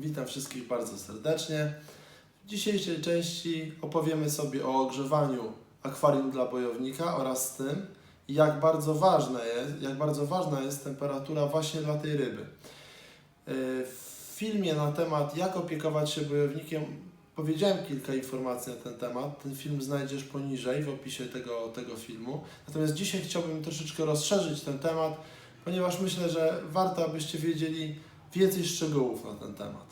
Witam wszystkich bardzo serdecznie. W dzisiejszej części opowiemy sobie o ogrzewaniu akwarium dla bojownika oraz tym, jak bardzo, ważne jest, jak bardzo ważna jest temperatura właśnie dla tej ryby. Yy, W filmie na temat jak opiekować się bojownikiem powiedziałem kilka informacji na ten temat. Ten film znajdziesz poniżej w opisie tego, tego filmu. Natomiast dzisiaj chciałbym troszeczkę rozszerzyć ten temat, ponieważ myślę, że warto, abyście wiedzieli więcej szczegółów na ten temat.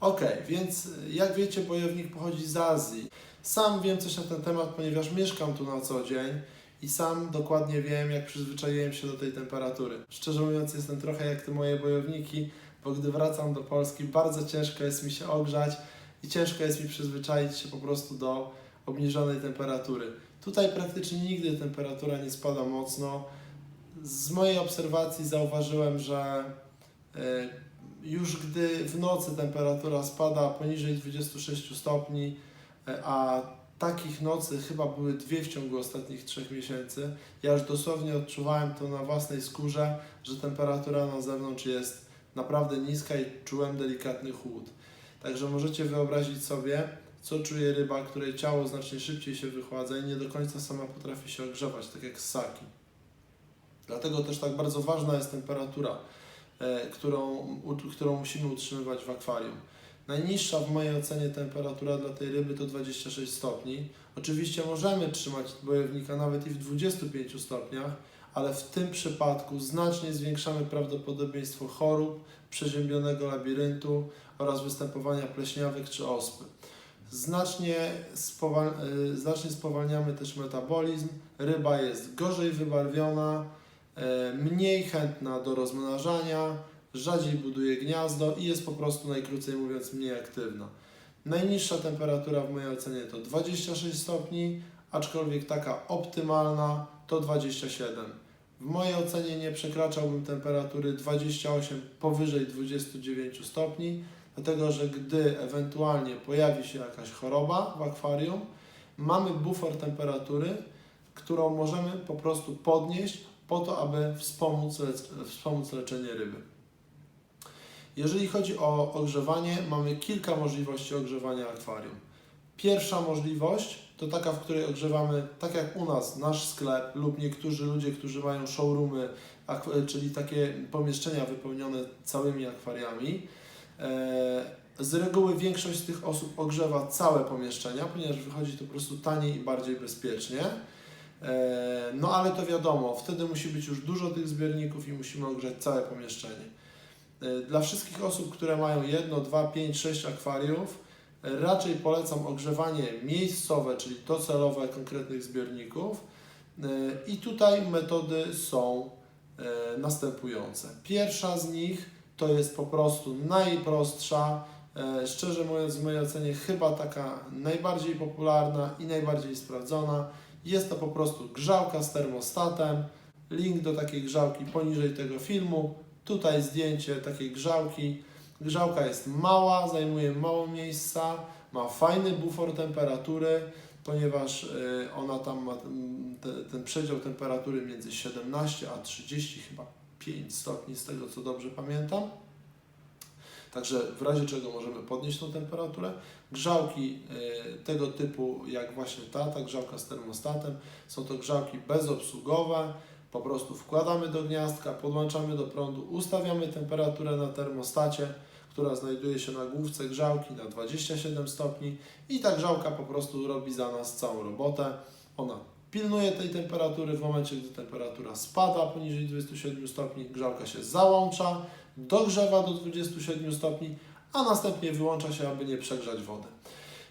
Ok, więc jak wiecie, bojownik pochodzi z Azji. Sam wiem coś na ten temat, ponieważ mieszkam tu na co dzień i sam dokładnie wiem, jak przyzwyczaiłem się do tej temperatury. Szczerze mówiąc, jestem trochę jak te moje bojowniki, bo gdy wracam do Polski, bardzo ciężko jest mi się ogrzać i ciężko jest mi przyzwyczaić się po prostu do obniżonej temperatury. Tutaj praktycznie nigdy temperatura nie spada mocno. Z mojej obserwacji zauważyłem, że e, już gdy w nocy temperatura spada poniżej 26 stopni, e, a takich nocy chyba były dwie w ciągu ostatnich trzech miesięcy, ja już dosłownie odczuwałem to na własnej skórze, że temperatura na zewnątrz jest naprawdę niska i czułem delikatny chłód. Także możecie wyobrazić sobie, co czuje ryba, której ciało znacznie szybciej się wychładza i nie do końca sama potrafi się ogrzewać, tak jak ssaki. Dlatego też tak bardzo ważna jest temperatura, którą, u, którą musimy utrzymywać w akwarium. Najniższa w mojej ocenie temperatura dla tej ryby to 26 stopni. Oczywiście możemy trzymać bojownika nawet i w 25 stopniach, ale w tym przypadku znacznie zwiększamy prawdopodobieństwo chorób, przeziębionego labiryntu oraz występowania pleśniawek czy ospy. Znacznie, spowal, y, znacznie spowalniamy też metabolizm, ryba jest gorzej wybarwiona, e, mniej chętna do rozmnażania, rzadziej buduje gniazdo i jest po prostu najkrócej mówiąc mniej aktywna. Najniższa temperatura w mojej ocenie to 26 stopni, aczkolwiek taka optymalna to 27. W mojej ocenie nie przekraczałbym temperatury 28 powyżej 29 stopni, dlatego że gdy ewentualnie pojawi się jakaś choroba w akwarium, mamy bufor temperatury, którą możemy po prostu podnieść po to, aby wspomóc, wspomóc leczenie ryby. Jeżeli chodzi o ogrzewanie, mamy kilka możliwości ogrzewania akwarium. Pierwsza możliwość to taka, w której ogrzewamy, tak jak u nas, nasz sklep lub niektórzy ludzie, którzy mają showroomy, czyli takie pomieszczenia wypełnione całymi akwariami. E, Z reguły większość z tych osób ogrzewa całe pomieszczenia, ponieważ wychodzi to po prostu taniej i bardziej bezpiecznie. E, No ale to wiadomo, wtedy musi być już dużo tych zbiorników i musimy ogrzać całe pomieszczenie. E, Dla wszystkich osób, które mają jedno, dwa, pięć, sześć akwariów, e, raczej polecam ogrzewanie miejscowe, czyli docelowe konkretnych zbiorników. I tutaj metody są następujące. Pierwsza z nich to jest po prostu najprostsza, szczerze mówiąc, w mojej ocenie chyba taka najbardziej popularna i najbardziej sprawdzona. Jest to po prostu grzałka z termostatem. Link do takiej grzałki poniżej tego filmu. Tutaj zdjęcie takiej grzałki. Grzałka jest mała, zajmuje mało miejsca, ma fajny bufor temperatury, ponieważ y, ona tam ma te, ten przedział temperatury między 17 a 30 chyba 5 stopni, z tego co dobrze pamiętam. Także w razie czego możemy podnieść tą temperaturę. Grzałki y, tego typu, jak właśnie ta, ta grzałka z termostatem, są to grzałki bezobsługowe. Po prostu wkładamy do gniazdka, podłączamy do prądu, ustawiamy temperaturę na termostacie, która znajduje się na główce grzałki na 27 stopni i ta grzałka po prostu robi za nas całą robotę. Ona pilnuje tej temperatury w momencie, gdy temperatura spada poniżej 27 stopni, grzałka się załącza, dogrzewa do 27 stopni, a następnie wyłącza się, aby nie przegrzać wody.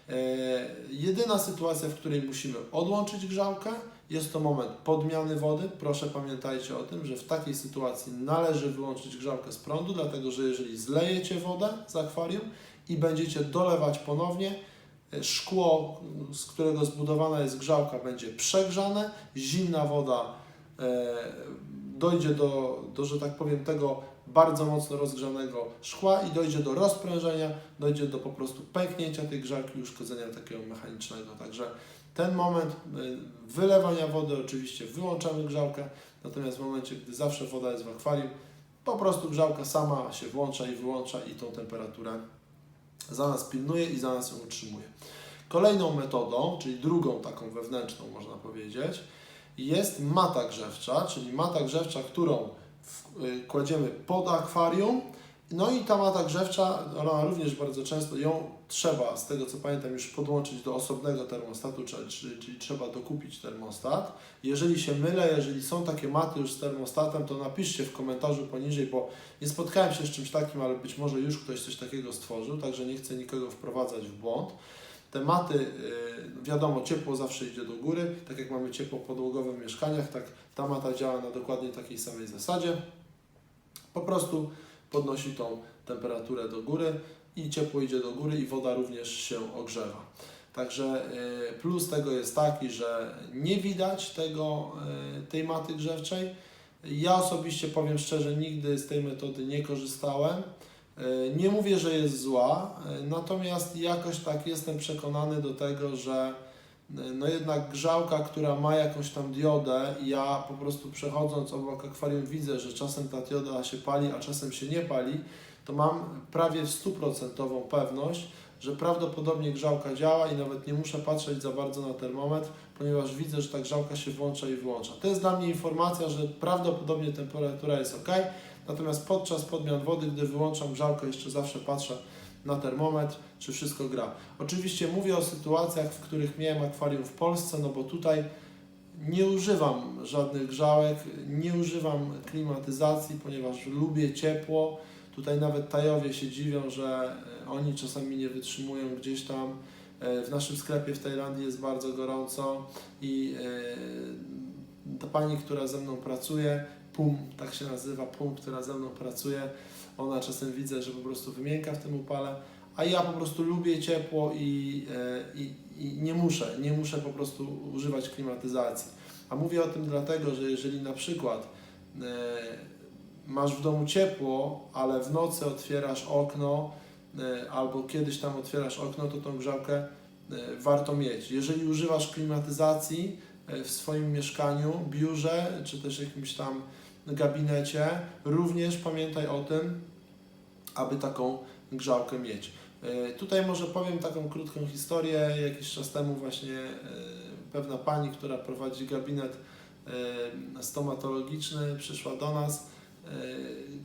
E, jedyna sytuacja, w której musimy odłączyć grzałkę, jest to moment podmiany wody. Proszę pamiętajcie o tym, że w takiej sytuacji należy wyłączyć grzałkę z prądu, dlatego że jeżeli zlejecie wodę z akwarium i będziecie dolewać ponownie, e, szkło, z którego zbudowana jest grzałka, będzie przegrzane, zimna woda e, dojdzie do, do, że tak powiem, tego bardzo mocno rozgrzanego szkła i dojdzie do rozprężenia, dojdzie do po prostu pęknięcia tej grzałki i uszkodzenia takiego mechanicznego. Także ten moment y, wylewania wody oczywiście wyłączamy grzałkę, natomiast w momencie, gdy zawsze woda jest w akwarium, po prostu grzałka sama się włącza i wyłącza i tą temperaturę za nas pilnuje i za nas ją utrzymuje. Kolejną metodą, czyli drugą taką wewnętrzną można powiedzieć, jest mata grzewcza, czyli mata grzewcza, którą y, kładziemy pod akwarium. No i ta mata grzewcza, ona również bardzo często ją trzeba, z tego co pamiętam, już podłączyć do osobnego termostatu, czyli, czyli trzeba dokupić termostat. Jeżeli się mylę, jeżeli są takie maty już z termostatem, to napiszcie w komentarzu poniżej, bo nie spotkałem się z czymś takim, ale być może już ktoś coś takiego stworzył, także nie chcę nikogo wprowadzać w błąd. Te maty, y, wiadomo, ciepło zawsze idzie do góry, tak jak mamy ciepło podłogowe w mieszkaniach, tak ta mata działa na dokładnie takiej samej zasadzie. Po prostu podnosi tą temperaturę do góry i ciepło idzie do góry i woda również się ogrzewa. Także y, plus tego jest taki, że nie widać tego, y, tej maty grzewczej. Ja osobiście powiem szczerze, nigdy z tej metody nie korzystałem. Y, Nie mówię, że jest zła, y, natomiast jakoś tak jestem przekonany do tego, że y, no jednak grzałka, która ma jakąś tam diodę ja po prostu przechodząc obok akwarium widzę, że czasem ta dioda się pali, a czasem się nie pali, to mam prawie stuprocentową pewność, że prawdopodobnie grzałka działa i nawet nie muszę patrzeć za bardzo na termometr, ponieważ widzę, że ta grzałka się włącza i wyłącza. To jest dla mnie informacja, że prawdopodobnie temperatura jest ok, natomiast podczas podmian wody, gdy wyłączam grzałkę, jeszcze zawsze patrzę na termometr, czy wszystko gra. Oczywiście mówię o sytuacjach, w których miałem akwarium w Polsce, no bo tutaj nie używam żadnych grzałek, nie używam klimatyzacji, ponieważ lubię ciepło. Tutaj nawet Tajowie się dziwią, że e, oni czasami nie wytrzymują gdzieś tam. E, W naszym sklepie w Tajlandii jest bardzo gorąco i e, ta pani, która ze mną pracuje, Pum, tak się nazywa, Pum, która ze mną pracuje, ona czasem widzę, że po prostu wymięka w tym upale, a ja po prostu lubię ciepło i, e, i, i nie muszę, nie muszę po prostu używać klimatyzacji. A mówię o tym dlatego, że jeżeli na przykład e, masz w domu ciepło, ale w nocy otwierasz okno e, albo kiedyś tam otwierasz okno, to tą grzałkę warto mieć. Jeżeli używasz klimatyzacji w swoim mieszkaniu, biurze czy też jakimś tam gabinecie, również pamiętaj o tym, aby taką grzałkę mieć. E, Tutaj może powiem taką krótką historię. Jakiś czas temu właśnie e, pewna pani, która prowadzi gabinet e, stomatologiczny, przyszła do nas,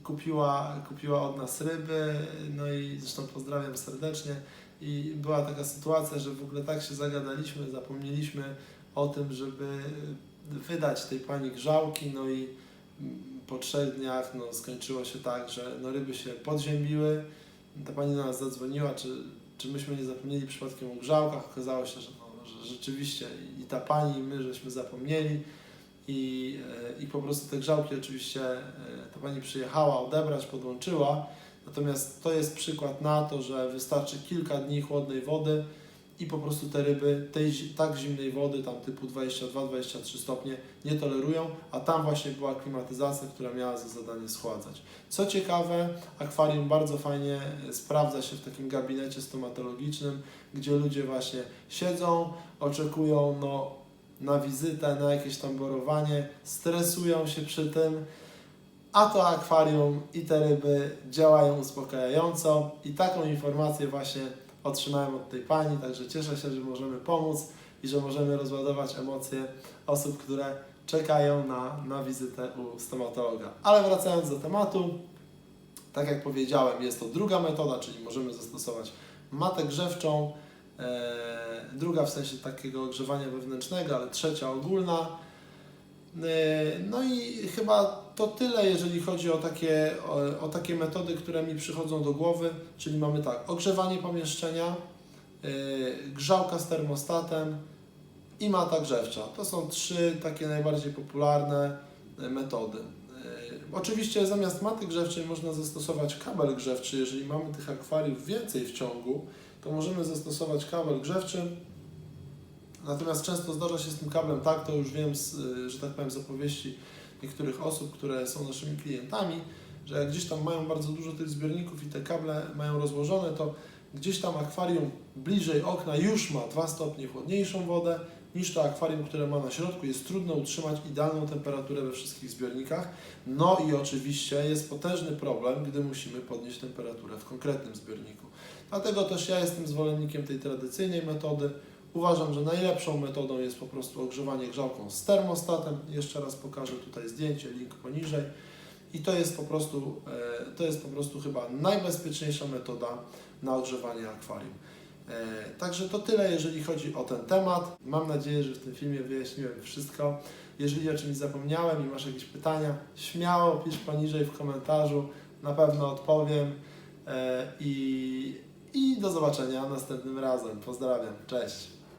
kupiła, kupiła od nas ryby, no i zresztą pozdrawiam serdecznie. I była taka sytuacja, że w ogóle tak się zagadaliśmy, zapomnieliśmy o tym, żeby wydać tej pani grzałki, no i po trzech dniach no, skończyło się tak, że no, ryby się podziębiły. Ta pani do nas zadzwoniła, czy, czy myśmy nie zapomnieli przypadkiem o grzałkach. Okazało się, że, no, że rzeczywiście i ta pani, i my żeśmy zapomnieli. I, e, I po prostu te grzałki oczywiście e, ta pani przyjechała odebrać, podłączyła. Natomiast to jest przykład na to, że wystarczy kilka dni chłodnej wody i po prostu te ryby tej tak zimnej wody, tam typu 22-23 stopnie, nie tolerują, a tam właśnie była klimatyzacja, która miała za zadanie schładzać. Co ciekawe, akwarium bardzo fajnie e, sprawdza się w takim gabinecie stomatologicznym, gdzie ludzie właśnie siedzą, oczekują no, na wizytę, na jakieś tam borowanie, stresują się przy tym, a to akwarium i te ryby działają uspokajająco i taką informację właśnie otrzymałem od tej pani, także cieszę się, że możemy pomóc i że możemy rozładować emocje osób, które czekają na, na wizytę u stomatologa. Ale wracając do tematu, tak jak powiedziałem, jest to druga metoda, czyli możemy zastosować matę grzewczą, e, druga w sensie takiego ogrzewania wewnętrznego, ale trzecia ogólna. E, No i chyba to tyle, jeżeli chodzi o takie, o, o takie metody, które mi przychodzą do głowy. Czyli mamy tak, ogrzewanie pomieszczenia, e, grzałka z termostatem i mata grzewcza. To są trzy takie najbardziej popularne e, metody. Oczywiście zamiast maty grzewczej można zastosować kabel grzewczy. Jeżeli mamy tych akwariów więcej w ciągu, to możemy zastosować kabel grzewczy. Natomiast często zdarza się z tym kablem tak, to już wiem, z, y, że tak powiem, z opowieści niektórych osób, które są naszymi klientami, że jak gdzieś tam mają bardzo dużo tych zbiorników i te kable mają rozłożone, to gdzieś tam akwarium bliżej okna już ma 2 stopnie chłodniejszą wodę niż to akwarium, które ma na środku. Jest trudno utrzymać idealną temperaturę we wszystkich zbiornikach. No i oczywiście jest potężny problem, gdy musimy podnieść temperaturę w konkretnym zbiorniku. Dlatego też ja jestem zwolennikiem tej tradycyjnej metody. Uważam, że najlepszą metodą jest po prostu ogrzewanie grzałką z termostatem. Jeszcze raz pokażę tutaj zdjęcie, link poniżej. I to jest po prostu, e, to jest po prostu chyba najbezpieczniejsza metoda na ogrzewanie akwarium. E, Także to tyle, jeżeli chodzi o ten temat. Mam nadzieję, że w tym filmie wyjaśniłem wszystko. Jeżeli o czymś zapomniałem i masz jakieś pytania, śmiało pisz poniżej w komentarzu, na pewno odpowiem. E, I, i do zobaczenia następnym razem. Pozdrawiam, cześć.